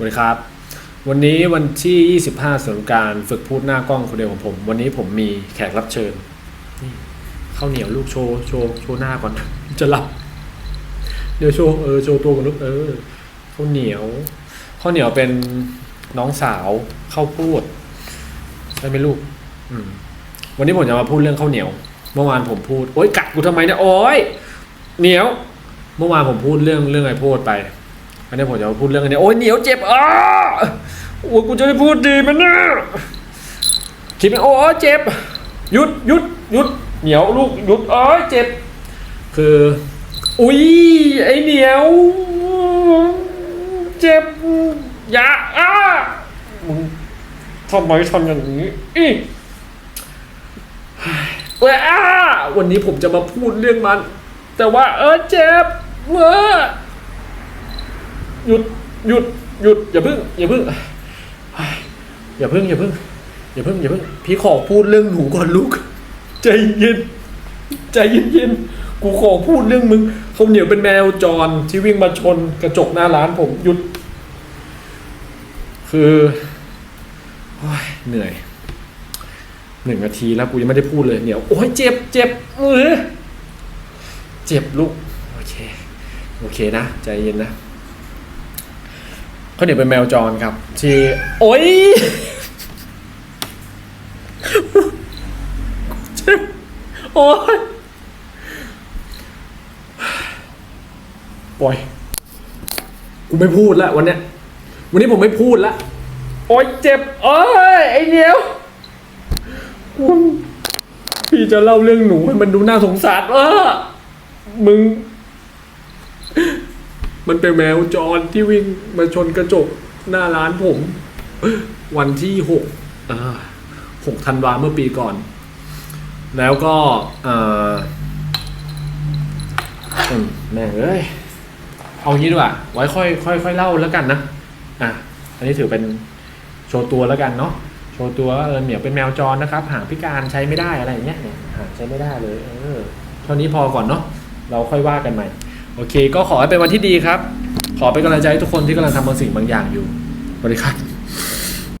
สวัสดีครับ วันนี้วันที่ 25สำหรับการฝึกพูดหน้ากล้องคนเดียวของผม วันนี้ผมมีแขกรับเชิญนี่ข้าวเหนียวลูกโชว์โชว์โชว์หน้าก่อน จะหลับ เดี๋ยวโชว์เออโชว์ตัวก่อนลูกเออข้าวเหนียวข้าวเหนียวเป็นน้องสาวข้าวพูดใช่ไหมลูก อืม วันนี้ผมจะมาพูดเรื่องข้าวเหนียว เมื่อวานผมพูดโอ๊ยกัดกูทำไมเนี่ยโอ๊ยเหนียว เมื่อวานผมพูดเรื่องเรื่องไอ้โพดไป อันนี้ผมจะพูดเรื่องอันนี้โอ๊ยเหนียวเจ็บอ้าโอ้ยกูจะได้พูดดีมันนะคิดไหมโอ้ยเจ็บหยุดหยุดหยุดเหนียวลูกหยุดโอ้ยเจ็บ คืออุ้ยไอเหนียว เจ็บอย่าอ้ามึงทำไมทำอย่างนี้อีเว้ยอ้าวันนี้ผมจะมาพูดเรื่องมัน แต่ว่าเออเจ็บเว้อ หยุดหยุดหยุดอย่าพึ่งอย่าพึ่งอย่าพึ่งอย่าพึ่งอย่าพึ่งอย่าพึ่งพี่ขอพูดเรื่องหนูก่อนลูก ใจเย็น ใจเย็นเย็นๆกูขอพูดเรื่องมึงเขาเหนียวเป็นแมวจรที่วิ่งมาชนกระจกหน้าร้านผมหยุด คือเหนื่อยหนึ่งนาทีแล้วกูยังไม่ได้พูดเลยเหนียวโอ้ยเจ็บเจ็บเออเจ็บลูก โอเค โอเคนะ ใจเย็นนะ ขาเดี๋ยวเป็นแมวจรครับ ที่โอ้ยเจ็บโอ้ยปล่อยกูไม่พูดละวันเนี้ยวันนี้ผมไม่พูดละโอ้ยเจ็บโอ้ยไอ้เหนียวกูพี่จะเล่าเรื่องหนูให้มันดูน่าสงสารเออมึง มันเป็นแมวจรที่วิ่งมาชนกระจกหน้าร้านผม วันที่หกหกธันวาเมื่อปีก่อน แล้วก็เออแม่งเอ้ยเอางี้ดีกว่า ไว้ค่อยค่อยค่อยเล่าแล้วกันนะอะอันนี้ถือเป็นโชว์ตัวแล้วกันเนาะโชว์ตัวเออเหมียวเป็นแมวจรนะครับ หางพิการใช้ไม่ได้อะไรอย่างเงี้ยเนี่ยหางใช้ไม่ได้เลย เออเท่านี้พอก่อนเนาะเราค่อยว่ากันใหม่ โอเค ก็ขอให้เป็นวันที่ดีครับ ขอเป็นกำลังใจให้ทุกคนที่กำลังทำบางสิ่งบางอย่างอยู่สวัสดีครับ